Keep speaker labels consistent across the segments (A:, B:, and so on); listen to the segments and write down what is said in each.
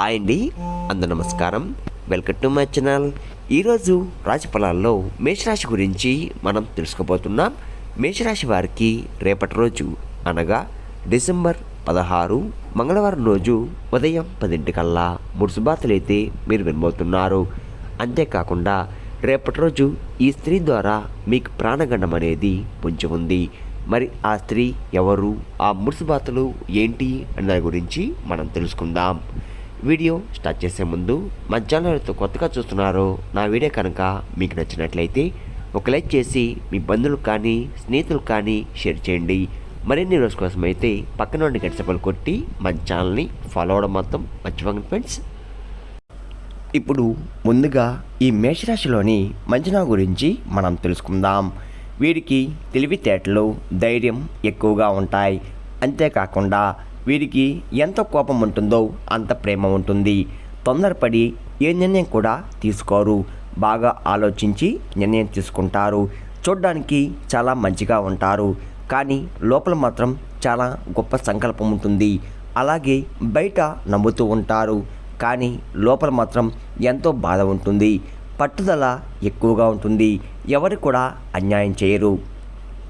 A: Hi అండి అందు నమస్కారం. వెల్కమ్ టు మై ఛానల్ ఈరోజు రాశి ఫలాల్లో మేషరాశి గురించి మనం తెలుసుకోబోతున్నాం. మేషరాశి వారికి రేపటి రోజు అనగా డిసెంబర్ పదహారు మంగళవారం రోజు ఉదయం పదింటికల్లా అయితే మీరు వినబోతున్నారు. అంతేకాకుండా రేపటి రోజు ఈ స్త్రీ ద్వారా మీకు ప్రాణగండం అనేది పొంచి ఉంది. మరి ఆ స్త్రీ ఎవరు ఆ ముడుసుబాతలు ఏంటి అన్న గురించి మనం తెలుసుకుందాం. వీడియో స్టార్ట్ చేసే ముందు మా ఛానల్తో కొత్తగా చూస్తున్నారో నా వీడియో కనుక మీకు నచ్చినట్లయితే ఒక లైక్ చేసి మీ బంధువులకు కానీ స్నేహితులకు కానీ షేర్ చేయండి. మరిన్ని రోజు కోసం అయితే పక్కన ఉండి గడిచపలు కొట్టి మన ఛానల్ని ఫాలో అవడం మొత్తం మర్చిపోకండి ఫ్రెండ్స్ ఇప్పుడు ముందుగా ఈ మేషరాశిలోని మంజనా గురించి మనం తెలుసుకుందాం. వీరికి తెలివితేటలు ధైర్యం ఎక్కువగా ఉంటాయి. అంతేకాకుండా వీరికి ఎంత కోపం ఉంటుందో అంత ప్రేమ ఉంటుంది. తొందరపడి ఏ నిర్ణయం కూడా తీసుకోరు. బాగా ఆలోచించి నిర్ణయం తీసుకుంటారు. చూడ్డానికి చాలా మంచిగా ఉంటారు. కానీ లోపల మాత్రం చాలా గొప్ప సంకల్పం ఉంటుంది. అలాగే బయట నమ్ముతూ ఉంటారు. కానీ లోపల మాత్రం ఎంతో బాధ ఉంటుంది. పట్టుదల ఎక్కువగా ఉంటుంది. ఎవరు కూడా అన్యాయం చేయరు.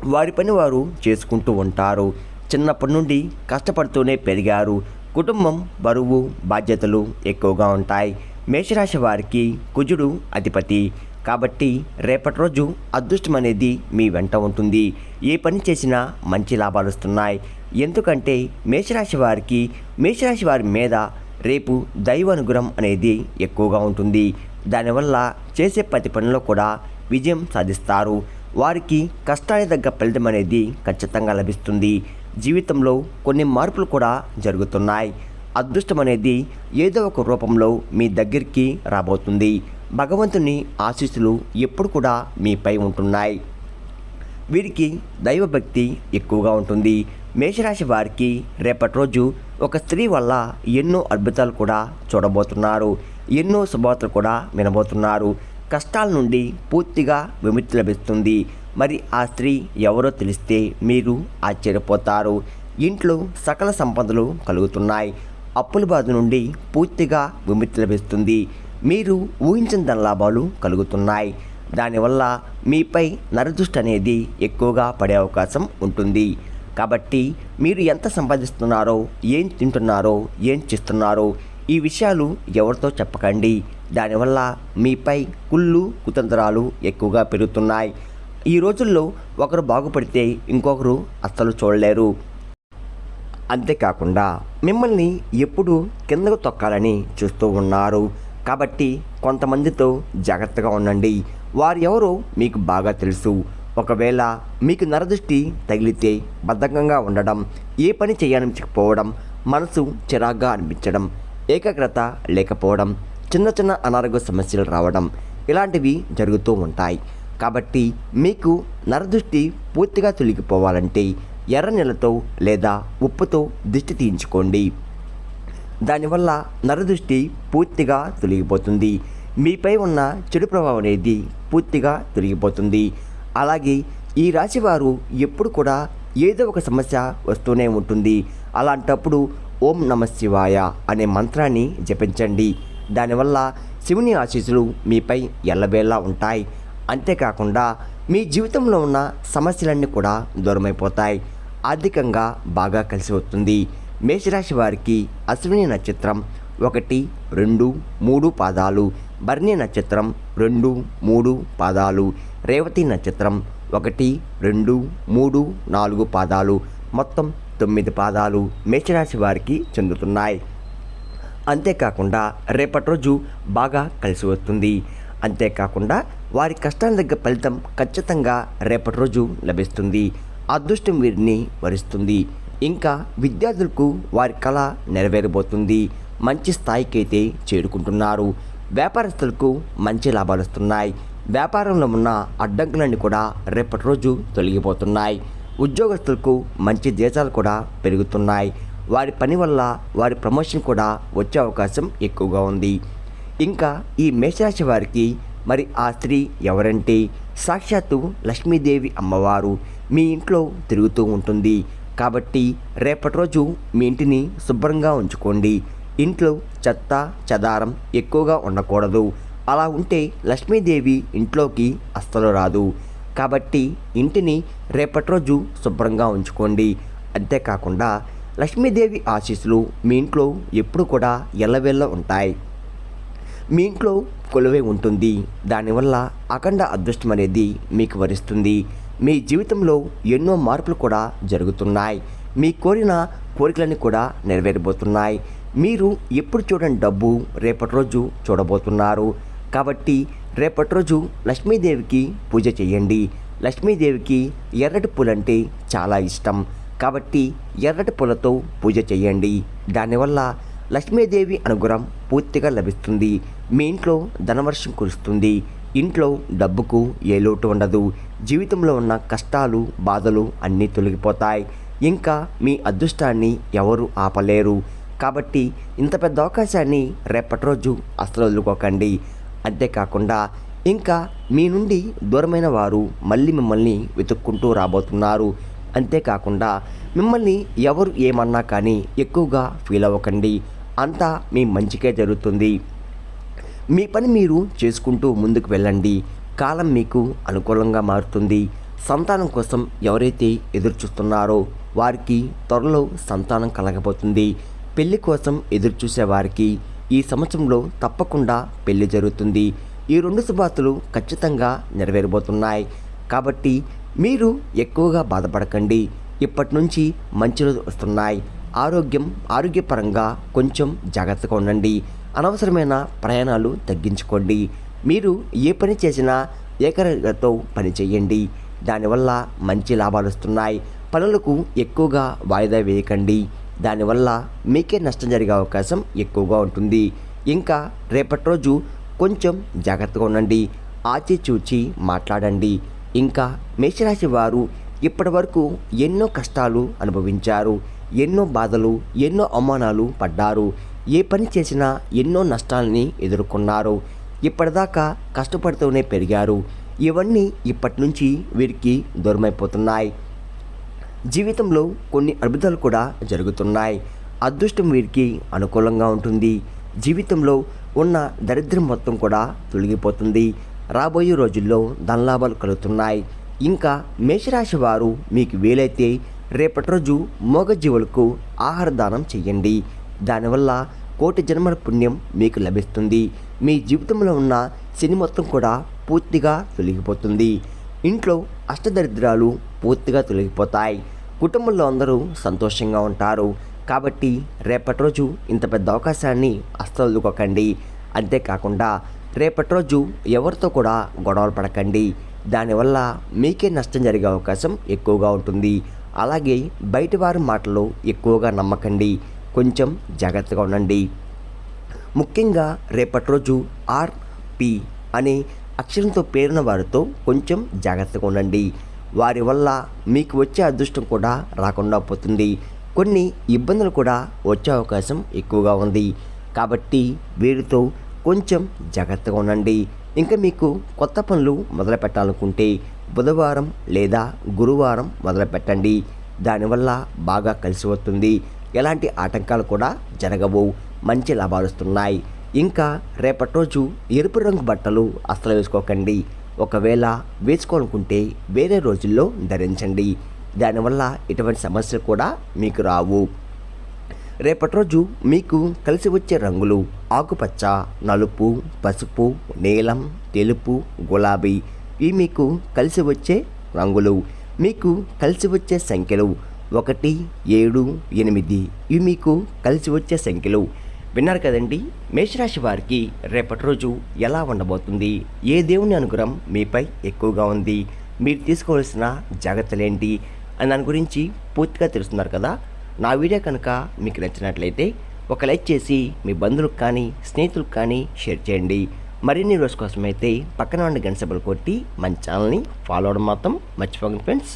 A: వారి పని వారు చేసుకుంటూ ఉంటారు. చిన్నప్పటి నుండి కష్టపడుతూనే పెరిగారు. కుటుంబం బరువు బాధ్యతలు ఎక్కువగా ఉంటాయి. మేషరాశి వారికి కుజుడు అధిపతి. కాబట్టి రేపటి రోజు అదృష్టం అనేది మీ వెంట ఉంటుంది. ఏ పని చేసినా మంచి లాభాలు వస్తున్నాయి. ఎందుకంటే మేషరాశి వారికి మేషరాశి వారి మీద రేపు దైవానుగ్రహం అనేది ఎక్కువగా ఉంటుంది. దానివల్ల చేసే ప్రతి పనిలో కూడా విజయం సాధిస్తారు. వారికి కష్టానికి తగ్గ ఫలితం అనేది ఖచ్చితంగా లభిస్తుంది. జీవితంలో కొన్ని మార్పులు కూడా జరుగుతున్నాయి. అదృష్టం అనేది ఏదో ఒక రూపంలో మీ దగ్గరికి రాబోతుంది. భగవంతుని ఆశీస్సులు ఎప్పుడు కూడా మీపై ఉంటున్నాయి. వీరికి దైవభక్తి ఎక్కువగా ఉంటుంది. మేషరాశి వారికి రేపటి రోజు ఒక స్త్రీ వల్ల ఎన్నో అద్భుతాలు కూడా చూడబోతున్నారు. ఎన్నో శుభవార్తలు కూడా వినబోతున్నారు. కష్టాల నుండి పూర్తిగా విముక్తి లభిస్తుంది. మరి ఆ స్త్రీ ఎవరో తెలిస్తే మీరు ఆశ్చర్యపోతారు. ఇంట్లో సకల సంపదలు కలుగుతున్నాయి. అప్పుల బాధ నుండి పూర్తిగా విముక్తి లభిస్తుంది. మీరు ఊహించిన ధన లాభాలు కలుగుతున్నాయి. దానివల్ల మీపై నరదృష్టి అనేది ఎక్కువగా పడే అవకాశం ఉంటుంది. కాబట్టి మీరు ఎంత సంపాదిస్తున్నారో ఏం తింటున్నారో ఏం చేస్తున్నారో ఈ విషయాలు ఎవరితో చెప్పకండి. దానివల్ల మీపై కుళ్ళు కుతంత్రాలు ఎక్కువగా పెరుగుతున్నాయి. ఈ రోజుల్లో ఒకరు బాగుపడితే ఇంకొకరు అస్సలు చూడలేరు. అంతేకాకుండా మిమ్మల్ని ఎప్పుడు కిందకు తొక్కాలని చూస్తూ ఉన్నారు. కాబట్టి కొంతమందితో జాగ్రత్తగా ఉండండి. వారు ఎవరో మీకు బాగా తెలుసు. ఒకవేళ మీకు నరదృష్టి తగిలితే బద్ధకంగా ఉండడం ఏ పని చేయాలనిపించకపోవడం మనసు చిరాగ్గా అనిపించడం ఏకాగ్రత లేకపోవడం చిన్న చిన్న అనారోగ్య సమస్యలు రావడం ఇలాంటివి జరుగుతూ ఉంటాయి. కాబట్టి మీకు నరదృష్టి పూర్తిగా తొలగిపోవాలంటే ఎర్ర నీళ్ళతో లేదా ఉప్పుతో దిష్టి తీయించుకోండి. దానివల్ల నరదృష్టి పూర్తిగా తొలగిపోతుంది. మీపై ఉన్న చెడు ప్రభావం అనేది పూర్తిగా తొలగిపోతుంది. అలాగే ఈ రాశివారు ఎప్పుడు కూడా ఏదో ఒక సమస్య వస్తూనే ఉంటుంది. అలాంటప్పుడు ఓం నమ శివాయ అనే మంత్రాన్ని జపించండి. దానివల్ల శివుని ఆశీస్సులు మీపై ఎల్లవేళలా ఉంటాయి. అంతేకాకుండా మీ జీవితంలో ఉన్న సమస్యలన్నీ కూడా దూరమైపోతాయి. ఆర్థికంగా బాగా కలిసి వస్తుంది. మేషరాశి వారికి అశ్విని నక్షత్రం ఒకటి రెండు మూడు పాదాలు. భరణి నక్షత్రం రెండు మూడు పాదాలు. రేవతి నక్షత్రం ఒకటి రెండు మూడు నాలుగు పాదాలు. మొత్తం తొమ్మిది పాదాలు మేషరాశి వారికి చెందుతున్నాయి. అంతేకాకుండా రేపటి రోజు బాగా కలిసి వస్తుంది. అంతేకాకుండా వారి కష్టాల దగ్గర ఫలితం ఖచ్చితంగా రేపటి రోజు లభిస్తుంది. అదృష్టం వీరిని వరిస్తుంది. ఇంకా విద్యార్థులకు వారి కళ నెరవేరబోతుంది. మంచి స్థాయికి అయితే చేరుకుంటున్నారు. వ్యాపారస్తులకు మంచి లాభాలు వస్తున్నాయి. వ్యాపారంలో ఉన్న అడ్డంకులన్నీ కూడా రేపటి రోజు తొలగిపోతున్నాయి. ఉద్యోగస్తులకు మంచి దేశాలు కూడా పెరుగుతున్నాయి. వారి పని వల్ల వారి ప్రమోషన్ కూడా వచ్చే అవకాశం ఎక్కువగా ఉంది. ఇంకా ఈ మేషరాశి వారికి మరి ఆ స్త్రీ ఎవరంటే సాక్షాత్తు లక్ష్మీదేవి అమ్మవారు మీ ఇంట్లో తిరుగుతూ ఉంటుంది. కాబట్టి రేపటి రోజు మీ ఇంటిని శుభ్రంగా ఉంచుకోండి. ఇంట్లో చెత్త చెదారం ఎక్కువగా ఉండకూడదు. అలా ఉంటే లక్ష్మీదేవి ఇంట్లోకి అస్సలు రాదు. కాబట్టి ఇంటిని రేపటి రోజు శుభ్రంగా ఉంచుకోండి. అంతేకాకుండా లక్ష్మీదేవి ఆశీస్సులు మీ ఇంట్లో ఎప్పుడు కూడా ఎల్లవెల్ల ఉంటాయి. మీ ఇంట్లో కొలువై ఉంటుంది. దానివల్ల అఖండ అదృష్టం అనేది మీకు వరిస్తుంది. మీ జీవితంలో ఎన్నో మార్పులు కూడా జరుగుతున్నాయి. మీ కోరిన కోరికలన్నీ కూడా నెరవేరబోతున్నాయి. మీరు ఎప్పుడు చూడని డబ్బు రేపటి రోజు చూడబోతున్నారు. కాబట్టి రేపటి రోజు లక్ష్మీదేవికి పూజ చేయండి. లక్ష్మీదేవికి ఎర్రటి పూలంటే చాలా ఇష్టం. కాబట్టి ఎర్రటి పూలతో పూజ చేయండి. దానివల్ల లక్ష్మీదేవి అనుగ్రహం పూర్తిగా లభిస్తుంది. మీ ఇంట్లో ధనవర్షం కురుస్తుంది. ఇంట్లో డబ్బుకు ఏ లోటు ఉండదు. జీవితంలో ఉన్న కష్టాలు బాధలు అన్నీ తొలగిపోతాయి. ఇంకా మీ అదృష్టాన్ని ఎవరు ఆపలేరు. కాబట్టి ఇంత పెద్ద అవకాశాన్ని రేపటి రోజు అసలు వదులుకోకండి. అంతేకాకుండా ఇంకా మీ నుండి దూరమైన వారు మళ్ళీ మిమ్మల్ని వెతుక్కుంటూ రాబోతున్నారు. అంతేకాకుండా మిమ్మల్ని ఎవరు ఏమన్నా కానీ ఎక్కువగా ఫీల్ అవ్వకండి. అంతా మీ మంచికే జరుగుతుంది. మీ పని మీరు చేసుకుంటూ ముందుకు వెళ్ళండి. కాలం మీకు అనుకూలంగా మారుతుంది. సంతానం కోసం ఎవరైతే ఎదురు చూస్తున్నారో వారికి త్వరలో సంతానం కలగబోతుంది. పెళ్ళి కోసం ఎదురు చూసే వారికి ఈ సంవత్సరంలో తప్పకుండా పెళ్ళి జరుగుతుంది. ఈ రెండు శుభార్తలు ఖచ్చితంగా నెరవేరబోతున్నాయి. కాబట్టి మీరు ఎక్కువగా బాధపడకండి. ఇప్పటి నుంచి మంచి రోజులు వస్తున్నాయి. ఆరోగ్యం ఆరోగ్యపరంగా కొంచెం జాగ్రత్తగా ఉండండి. అనవసరమైన ప్రయాణాలు తగ్గించుకోండి. మీరు ఏ పని చేసినా ఏకరగతో పని చేయండి. దానివల్ల మంచి లాభాలు వస్తున్నాయి. పనులకు ఎక్కువగా వాయిదా వేయకండి. దానివల్ల మీకే నష్టం జరిగే అవకాశం ఎక్కువగా ఉంటుంది. ఇంకా రేపటి రోజు కొంచెం జాగ్రత్తగా ఉండండి. ఆచిచూచి మాట్లాడండి. ఇంకా మేషరాశి వారు ఇప్పటి వరకు ఎన్నో కష్టాలు అనుభవించారు. ఎన్నో బాధలు ఎన్నో అవమానాలు పడ్డారు. ఏ పని చేసినా ఎన్నో నష్టాలని ఎదుర్కొన్నారు. ఇప్పటిదాకా కష్టపడుతూనే పెరిగారు. ఇవన్నీ ఇప్పటి నుంచి వీరికి దూరమైపోతున్నాయి. జీవితంలో కొన్ని అద్భుతాలు కూడా జరుగుతున్నాయి. అదృష్టం వీరికి అనుకూలంగా ఉంటుంది. జీవితంలో ఉన్న దరిద్రం మొత్తం కూడా తొలగిపోతుంది. రాబోయే రోజుల్లో ధనలాభాలు కలుగుతున్నాయి. ఇంకా మేషరాశి వారు మీకు వీలైతే రేపటి రోజు మూగజీవులకు ఆహార దానం చేయండి. దానివల్ల కోటి జన్మల పుణ్యం మీకు లభిస్తుంది. మీ జీవితంలో ఉన్న శని మొత్తం కూడా పూర్తిగా తొలగిపోతుంది. ఇంట్లో అష్టదరిద్రాలు పూర్తిగా తొలగిపోతాయి. కుటుంబంలో అందరూ సంతోషంగా ఉంటారు. కాబట్టి రేపటి రోజు ఇంత పెద్ద అవకాశాన్ని అస్తలుకోకండి అంతేకాకుండా రేపటి రోజు ఎవరితో కూడా గొడవలు పడకండి. దానివల్ల మీకే నష్టం జరిగే అవకాశం ఎక్కువగా ఉంటుంది. అలాగే బయట వారి మాటలు ఎక్కువగా నమ్మకండి. కొంచెం జాగ్రత్తగా ఉండండి. ముఖ్యంగా రేపటి రోజు ఆర్పి అనే అక్షరంతో పేరున్న వారితో కొంచెం జాగ్రత్తగా ఉండండి. వారి వల్ల మీకు వచ్చే అదృష్టం కూడా రాకుండా పోతుంది. కొన్ని ఇబ్బందులు కూడా వచ్చే అవకాశం ఎక్కువగా ఉంది. కాబట్టి వీరితో కొంచెం జాగ్రత్తగా ఉండండి. ఇంకా మీకు కొత్త పనులు మొదలు పెట్టాలనుకుంటే బుధవారం లేదా గురువారం మొదలుపెట్టండి. దానివల్ల బాగా కలిసి వస్తుంది. ఎలాంటి ఆటంకాలు కూడా జరగవు. మంచి లాభాలు వస్తున్నాయి. ఇంకా రేపటి రోజు ఎరుపు రంగు బట్టలు అస్సలు వేసుకోకండి. ఒకవేళ వేసుకోవాలనుకుంటే వేరే రోజుల్లో ధరించండి. దానివల్ల ఎటువంటి సమస్యలు కూడా మీకు రావు. రేపటి రోజు మీకు కలిసి వచ్చే రంగులు ఆకుపచ్చ నలుపు పసుపు నీలం తెలుపు గులాబీ ఇవి మీకు కలిసి వచ్చే రంగులు మీకు కలిసి వచ్చే సంఖ్యలు ఒకటి ఏడు ఎనిమిది. ఇవి మీకు కలిసి వచ్చే సంఖ్యలు. విన్నారు కదండి మేషరాశి వారికి రేపటి రోజు ఎలా ఉండబోతుంది? ఏ దేవుని అనుగ్రహం మీపై ఎక్కువగా ఉంది? మీరు తీసుకోవాల్సిన జాగ్రత్తలేంటి? అని దాని గురించి పూర్తిగా తెలుస్తున్నారు కదా? నా వీడియో కనుక మీకు నచ్చినట్లయితే ఒక లైక్ చేసి మీ బంధువులకు కానీ స్నేహితులకు కానీ షేర్ చేయండి. మరిన్ని రోజు కోసం అయితే పక్కన ఉండే గంట సభలు కొట్టి మన ఛానల్ని ఫాలో అవడం మాత్రం మర్చిపోకండి ఫ్రెండ్స్